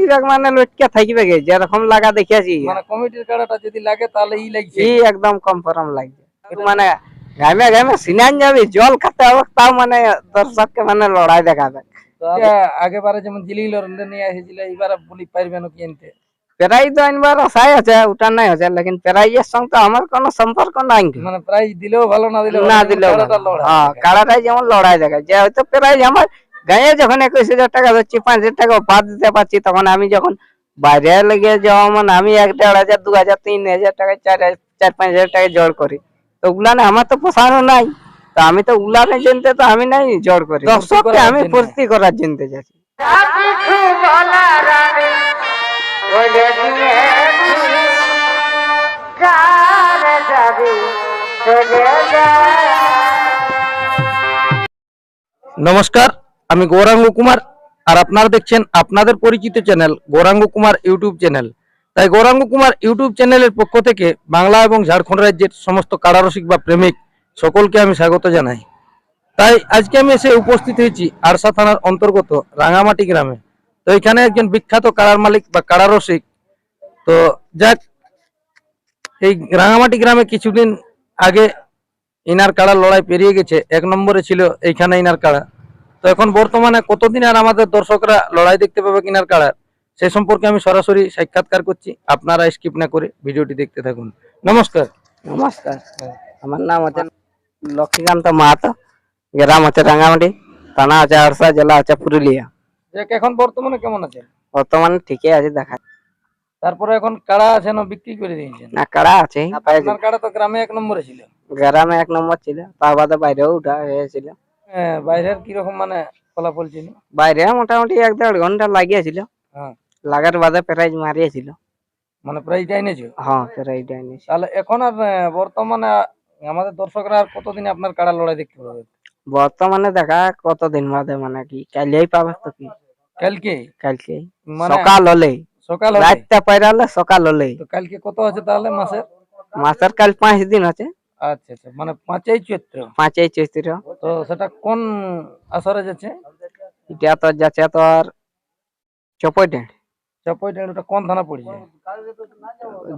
থাকবে মানে লটকে থাকবে গে যেরকম লাগা দেখিয়াছি মানে কমিটির কাড়াটা যদি লাগে তাহলে ই লাগছে। ই একদম কনফার্ম লাগবে মানে ঘামে ঘামে সিনান যাবি জল খেতে হবে তাও মানে দর্শককে মানে লড়াই দেখাবে। আগেবারে যেমন জিলিং নিয়ে এসেছিল এবারে বলি পারবেন কি আনতে প্রাইজ তো আনবার আশাই আছে ওটা নাই আছে লেকিন প্রাইজের সঙ্গে তো আমার কোনো সম্পর্ক নাই। মানে প্রাইজ দিলেও ভালো না দিলেও না দিলেও হ্যাঁ কাড়াটাই যেমন লড়াই দেখায় যে হয়তো প্রাইজ আমার গায়ে যখন একুশ হাজার টাকা ধরছি পাঁচ হাজার টাকা বাদ দিতে পারছি তখন আমি যখন বাইরে লেগে যাওয়া মানে আমি এক দেড় হাজার দু হাজার তিন হাজার টাকা চার হাজার- চার পাঁচ হাজার টাকা জোর করি। তো ওগুলানে আমার তো পোষানো নাই। তো আমি তো উলানে চিনতে তো আমি নাই জোর করি। দর্শককে আমি জন্য। ফুর্তি করার চিনতে যাচ্ছি নমস্কার। আমি গৌরাঙ্গ কুমার আর আপনারা দেখছেন আপনাদের পরিচিত channel Gouranga Kumar YouTube channel. তাই গৌরাঙ্গ কুমার ইউটিউব চ্যানেলের পক্ষ থেকে বাংলা এবং ঝাড়খণ্ড রাজ্যের সমস্ত কারারসিক বা প্রেমিক সকলকে আমি স্বাগত জানাই। তাই আজকে আমি এসে উপস্থিত হয়েছি আরসা থানার অন্তর্গত রাঙামাটি গ্রামে। তো এখানে একজন বিখ্যাত কারার মালিক বা কারারসিক। তো যাক, এই রাঙামাটি গ্রামে কিছুদিন আগে ইনার কাড়ার লড়াই পেরিয়ে গেছে। এক নম্বরে ছিল এইখানে ইনার কাড়া। তো এখন বর্তমানে কতদিন আর আমাদের দর্শকরা লড়াই দেখতে পাবে কিনার কাড়ার সে সম্পর্কে আমি সরাসরি সাক্ষাৎকার করছি। আপনারা স্কিপ না করে ভিডিওটি দেখতে থাকুন। নমস্কার। নমস্কার। আমার নাম হচ্ছে লক্ষ্মীকান্ত মাহাতো গ্রাম হচ্ছে রাঙ্গামাটি থানা আছে আরসা জেলা আছে পুরুলিয়া। এখন বর্তমানে কেমন আছে বর্তমানে ঠিকই আছে দেখা তারপরে এখন কাড়া আছে না বিক্রি করে দিয়েছেন? না কাড়া আছে। আপনার কাড়া তো গ্রামে এক নম্বরে ছিল। গ্রামে এক নম্বর ছিল তার বাদে বাইরেও উঠা হয়েছিল। হ্যাঁ, বাইরের কীরকম মানে ফলাফল ছিল বাইরে মোটামুটি এক দেড় ঘণ্টা লাগিয়েছিল। হ্যাঁ। লাগার বাদে প্রাইজ মারিয়েছিল। মানে প্রাইজটা এনেছো হ্যাঁ প্রাইজ এনেছিল তাহলে এখন আর বর্তমানে আমাদের দর্শকরা আর কতদিন আপনার কাড়া লড়াই দেখতে পাবে? বর্তমানে দেখা কতদিন বাদে মানে কি কালই পাবে তো কি? কালকে? কালকে। মানে সকাল হলেই। সকাল রাতটা পাইরালে সকাল হলেই। তো কালকে কত আছে তাহলে মাসের? মাসের কাল পাঁচ দিন আছে। আচ্ছা আচ্ছা। মানে পাঁচই চৈত্র। পাঁচই চৈত্র। তো সেটা কোন আসরে যাচ্ছে? এটা তো যাচ্ছে তোর চপইটে চাপাই ওটা কোন থানা পড়ছে?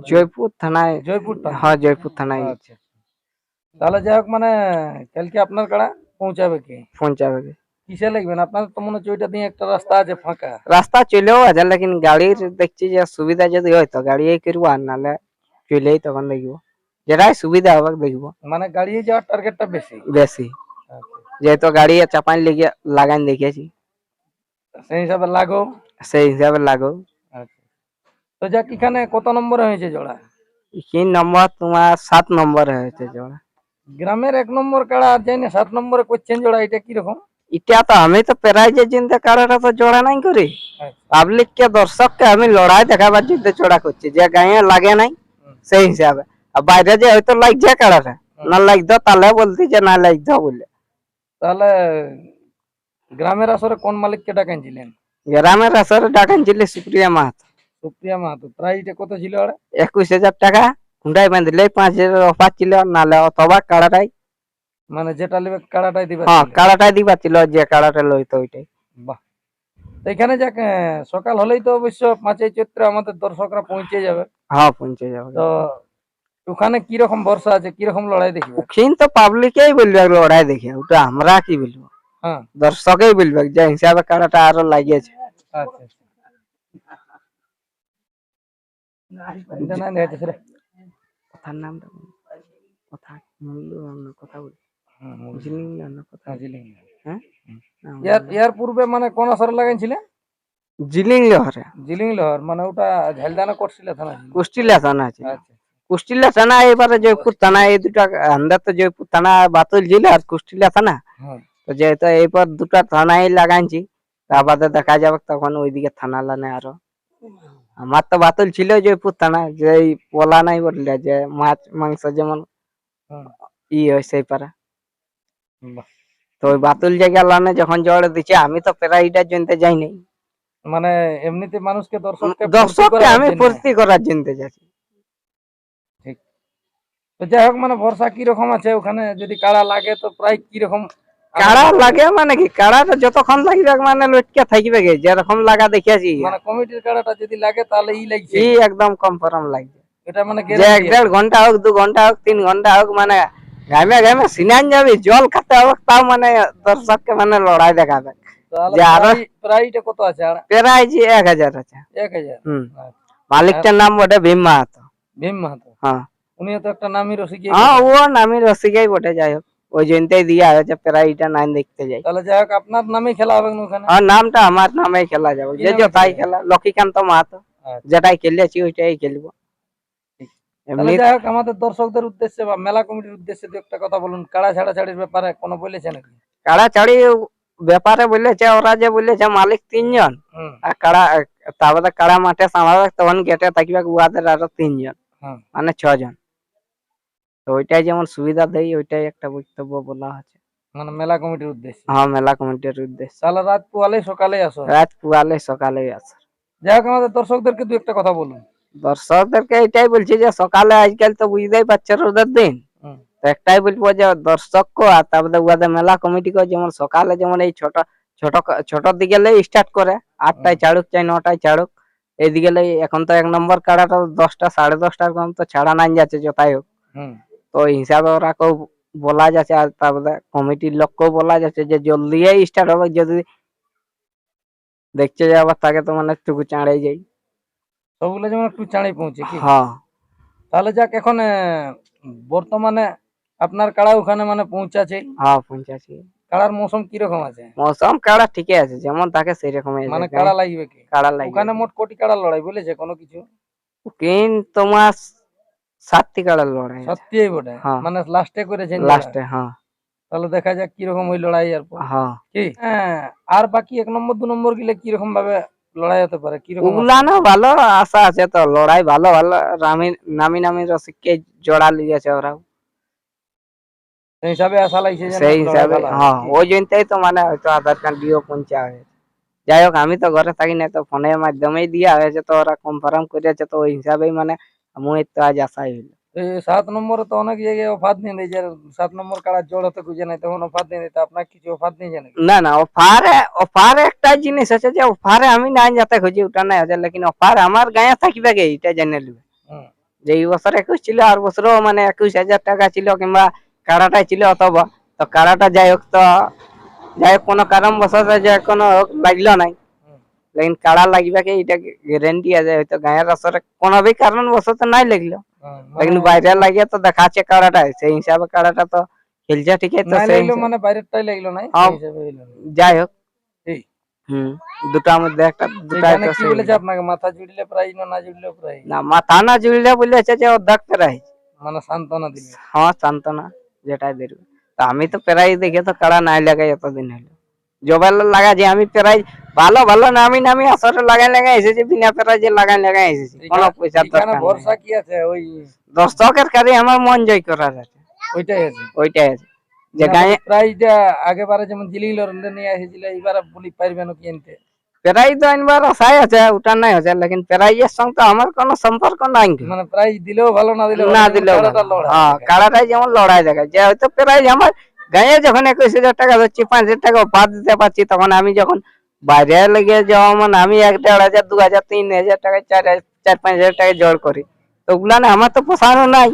জয়পুর থানায়। জয়পুর থানা? হ্যাঁ জয়পুর থানায়। আচ্ছা তাহলে যাই হোক মানে কালকে আপনার কাড়া পৌঁছাবে কি? পৌঁছাবে কিসে লাগবেন আপনার তো মনে হচ্ছে ওইটা দিয়ে একটা রাস্তা আছে ফাঁকা। রাস্তা চলেও আছে লেকিন গাড়ির দেখছি যে সুবিধা যদি হয় তো গাড়ি করব আর নাহলে চলেই তখন দেখব। যেটাই সুবিধা হবে দেখব। মানে গাড়ি যাওয়ার টার্গেটটা বেশি? বেশি। আচ্ছা। যেহেতু গাড়ি চাপান লেগে লাগান দেখেছি সেই হিসাবে লাগো? সেই হিসাবে লাগো। আচ্ছা তো যাক এখানে কত নম্বরে হয়েছে জোড়া? তিন নম্বর তোমার সাত নম্বরে হয়েছে জোড়া। গ্রামের এক নম্বর কাড়া আর যাই না সাত নম্বরে করছেন জোড়া এটা কীরকম? এটা তো আমি তো প্রাইজের চিন্তা কারোটা তো জোড়া নাই করি। পাবলিক কে দর্শক কে আমি লড়াই দেখাবার চিন্তা জোড়া করছি। যে গায়ে লাগে নাই সেই হিসাবে। আর বাইরে যে হয়তো লাগছে কাড়াটা না লাগতো তাহলে বলতি যে না লাগতো বলে। তাহলে গ্রামের আসরে কোন মালিককে ডাকাইছিলেন গ্রামের আসরে ডাকান ছিল সুপ্রিয়া মাহাত। সুপ্রিয়া মাহাতো প্রাইসটা কত ছিল ওরা? একুশ হাজার টাকা হুন্ডাই বাঁধলে পাঁচ হাজার অফার ছিল নাহলে অথবা কাড়াটাই। মানে যেটা নেবে কাড়াটাই দিবে হ্যাঁ কাড়াটাই দিবা ছিল যে কাড়াটা লইতো ওইটাই। বাহ। এখানে যাক সকাল হলেই তো অবশ্য পাঁচই চৈত্র আমাদের দর্শকরা পৌঁছে যাবে। হ্যাঁ পৌঁছে যাবে। তো ওখানে কীরকম বর্ষা আছে কীরকম লড়াই দেখবে? ওখানে তো পাবলিকেই বলবে লড়াই দেখে ওটা আমরা কি বলব? হ্যাঁ। দর্শকেই বলবে যে হিসাবে কাড়াটা আরও লাগিয়েছে। আচ্ছা আচ্ছা। দেখা। কথার নামটা কথা কথা বলি। হ্যাঁ, জিলিং। হ্যাঁ ইয়ার পূর্বে মানে কোন আসরে লাগাইছিলেন জিলিং লহরে। জিলিং লহর মানে ওটা ঝালদানা করছিল থানা কুষ্টিলা থানা আছে আচ্ছা। কুষ্টিলা থানা এবারে জয়পুর থানা এই দুটা আমরা তো জয়পুর থানা বাতুল জেলা আর কুষ্টিলা থানা। হ্যাঁ। তো যেহেতু এইবার দুটা থানায় লাগাইছি তার বাদে দেখা যাবে তখন ওইদিকে থানা লানে আরও। আমার তো বাতুল ছিল জয়পুর থানা যে পোলা নাই বললে যে মাছ মাংস যেমন ই হয় সেই পারা তো ওই বাতুল জায়গা লানে যখন জড় দিচ্ছে আমি তো প্রাইডার জন্য যাই নাই মানে এমনিতে মানুষকে দর্শককে ফুর্তি দর্শককে আমি। ফুর্তি করার জন্য যাচ্ছি। তো যাই হোক মানে বর্ষা কীরকম আছে? ওখানে যদি কাড়া লাগে তো প্রায় কীরকম? কাড়া লাগে মানে কি? কাড়াটা যতক্ষণ লাগবে মানে লটকে থাকবে গে যেরকম লাগা দেখিয়াছি। মানে কমিটির কাড়াটা যদি লাগে তাহলে ই লাগছে। ই একদম কনফার্ম লাগবে এটা মানে যে এক দেড় ঘণ্টা হোক দু ঘণ্টা হোক তিন ঘণ্টা হোক মানে ঘামে ঘামে সিনান যাবি জল খেতে হবে তাও মানে দর্শককে মানে লড়াই দেখাবে। যে আরো- প্রায়- প্রায়টা কত আছে? আর প্রায় যে এক হাজার আছে। এক হাজার? হুম। আচ্ছা। মালিকটার নাম বটে ভীম মাহাতো। ভীম মাহাতো। হ্যাঁ। উনিও তো একটা নামি রসিক হ্যাঁ ও নামি রসিকাই বটে যাই হোক। ওই জন্যই দিয়া হয়েছে প্রাইটা নাইন দেখতে যাই। তাহলে যাই হোক আপনার নামেই খেলা হবে না ওখানে? আর নামটা আমার নামে খেলা যাবে। কি যে নামে যতাই খেলবে? খেলা? লক্ষ্মীকান্ত মাহাতো। আচ্ছা। যেটাই খেলেছি ওইটাই খেলব। তাহলে এমনি যাই হোক আমাদের দর্শকদের উদ্দেশ্যে বা মেলা কমিটির উদ্দেশ্যে দু একটা কথা বলুন। কাড়া ছাড়া ছাড়ির ব্যাপারে কোনো বলেছে নাকি? কাড়াচাড়ি ব্যাপারে বলেছে ওরা যে বলেছে মালিক তিনজন। হুম। আর কাড়া তারপরে কাড়া মাঠে সামাবে তখন গেটে থাকবে উহাদের আরও তিনজন। হুম। মানে ছজন। তো ওইটাই যেমন সুবিধা দেয় ওইটাই একটা বক্তব্য বলা আছে মানে মেলা কমিটির উদ্দেশ্যে? হ্যাঁ মেলা কমিটির উদ্দেশ্য। তাহলে রাত পোয়ালে সকালে আসো? রাত পুয়ালে সকালে আসো। যাই হোক আমাদের দর্শকদেরকে দু একটা কথা বলুন। দর্শকদেরকে এটাই বলছি যে সকালে আজকাল তো বুঝতেই পারছে রোদের দিন। তো একটাই বলব যে দর্শককে আর তারপরে উহাদের মেলা কমিটি কমিটিকে যেমন সকালে যেমন এই ছোট ছোট ছোটর দিকে স্টার্ট করে আটটায় ছাড়ুক চাই নটায় ছাড়ুক এইদিকে এখন তো এক নম্বর কাড়াটা দশটা সাড়ে দশটার কম তো ছাড়া নাই যাচ্ছে যতাই হোক। হুম। তো হিসাবে ওরা কেউ বলা যাচ্ছে আর তারপরে কমিটির লোককেও বলা যাচ্ছে যে জলদি স্টার্ট হবে যদি দেখছে যে আবার তাকে তো মানে একটু চাঁড়ে যাই। সবগুলো যেমন একটু চাঁড়ে পৌঁছে কি? হ্যাঁ। তাহলে যাক এখন বর্তমানে আপনার কাড়া ওখানে মানে পৌঁছাছে হ্যাঁ পঞ্চাশি কাড়ার মৌসুম কীরকম আছে? মৌসুম কাড়া ঠিকই আছে যেমন থাকে সেই রকমই মানে কাড়া লাগবে কি? কাড়া লাগে ওখানে মোট কোটি কাড়া লড়াই বলেছে কোনো কিছু? কিন তোমার লড়াই আছে। সত্যি বটে। হ্যাঁ। মানে লাস্টে করেছেন লাস্টে হ্যাঁ। তাহলে দেখা যাক কীরকম ওই লড়াই আর হ্যাঁ। কি? হ্যাঁ, আর বাকি এক নম্বর দু নম্বর গিলে কীরকম ভাবে লড়াই হতে পারে? কীরকম ভালো আশা আছে তো। লড়াই ভালো ভালো। রামি নামি নামি রসিককে জোড়া লিয়েছে ওরা সেই হিসাবে আশা লাগছে সেই হিসাবে হ্যাঁ ওই জন্যই তো মানে হয়তো আধার কার্ড দিয়েও পৌঁছা হয়েছে। যাই হোক আমি তো ঘরে থাকি না তো ফোনের মাধ্যমেই দিয়া হয়েছে তো ওরা কনফার্ম করেছে তো ওই হিসাবেই মানে তো আজ আশাই হইল। সাত নম্বরে তো অনেক জায়গায় অফার দিয়ে দেয় যার সাত নম্বর কাড়া জোড় হতে খুঁজে নাই তখন অফার আপনার কিছু অফার জানে না না অফারে অফারে একটা জিনিস আছে যে অফারে আমি না যাতে খুঁজি ওটা নাই লেকিন অফার আমার গায়ে থাকবে গে এটা জেনে নেবে। যে এই বছর একুশ ছিল আর বছরও মানে একুশ হাজার টাকা ছিল কিংবা কাড়াটাই ছিল অথবা তো কারাটা যাই হোক তো যাই হোক কোনো কারণ বছর যে কোনো লাগল নাই। লেকিন কাড়া লাগবে কি এটা গ্যারেন্টি আছে হয়তো গায়ের আসরে কোনো भी কারণ বছর নাই লাগল লেকিন বাইরে লাগিয়ে তো দেখাচ্ছে কাড়াটা সেই হিসাবে কাড়াটা তো খেলছে ঠিকই তো সেই মানে বাইরেরটাই লাগল নাই। যাই হোক হুম দুটার মধ্যে একটা দুটাই তো কি বলেছে আপনাকে মাথা জুড়লে প্রাইজ না না জুড়লে প্রাইজ না মাথা না জুড়লে বলেছে যে অর্ধেক প্রাইজ মানে সান্ত্বনা দিবে হ্যাঁ সান্ত্বনা যেটাই দেবে তা আমি তো প্রাইজ দেখে তো কাড়া নাই লাগাই এতদিন হলো জবাই লাগা যে আমি প্রাইজ ভালো ভালো নামি নামি আসরে লাগাই লাগাই এসেছি বিনা প্রাইজে লাগাই লাগাই এসেছি। কোনো পয়সা দরকার। ভরসা কি আছে? ওই দর্শকের কাছে আমার মন জয় করার আছে। ওইটাই আছে। ওইটাই আছে। যে গায়ে প্রাইজটা আগে বারে যেমন জিলিং লরেন্দ্র নিয়ে এসেছিল এবারে বলি পারবে না কিনতে প্রাইজ তো আনবার আশাই আছে ওটা নাই আছে লেকিন প্রাইজের সঙ্গে তো আমার কোনো সম্পর্ক নাই। মানে প্রাইজ দিলেও ভালো না দিলেও না দিলেও হ্যাঁ। কাড়াটাই যেমন লড়াই দেখায়। যে হয়তো প্রাইজ আমার গায়ে যখন একুশ হাজার টাকা ধরছি পাঁচ হাজার টাকা বাদ দিতে পারছি তখন আমি যখন বাইরে লেগে যাওয়া মানে আমি এক দেড় হাজার, দু হাজার, তিন হাজার টাকা, চার চার পাঁচ হাজার টাকা জোর করি। তো ওগুলা না, আমার তো পোষানো নাই।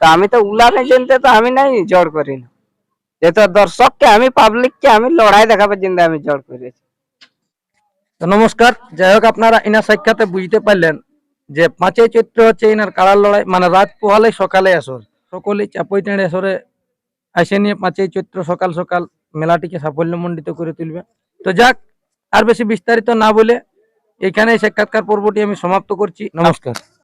তো আমি তো উলানে জেনতে তো আমি নাই, জোর করি না। যেহেতু দর্শককে আমি পাবলিককে আমি, লড়াই দেখাবার জন্য আমি জোর করেছি। তো নমস্কার, যাই হোক আপনারা ইনার সাক্ষাতে বুঝতে পারলেন যে পাঁচই চৈত্র হচ্ছে ইনার কাড়ার লড়াই মানে রাত পোহালে সকালে আসর। সকলেই চাপই টেঁড়ে আসরে আসে নিয়ে পাঁচই চৈত্র সকাল সকাল মেলাটিকে সাফল্যমণ্ডিত করে তুলবে। তো যাক আর বেশি বিস্তারিত না বলে এখানে সাক্ষাৎকার পর্বটি আমি সমাপ্ত করছি। নমস্কার।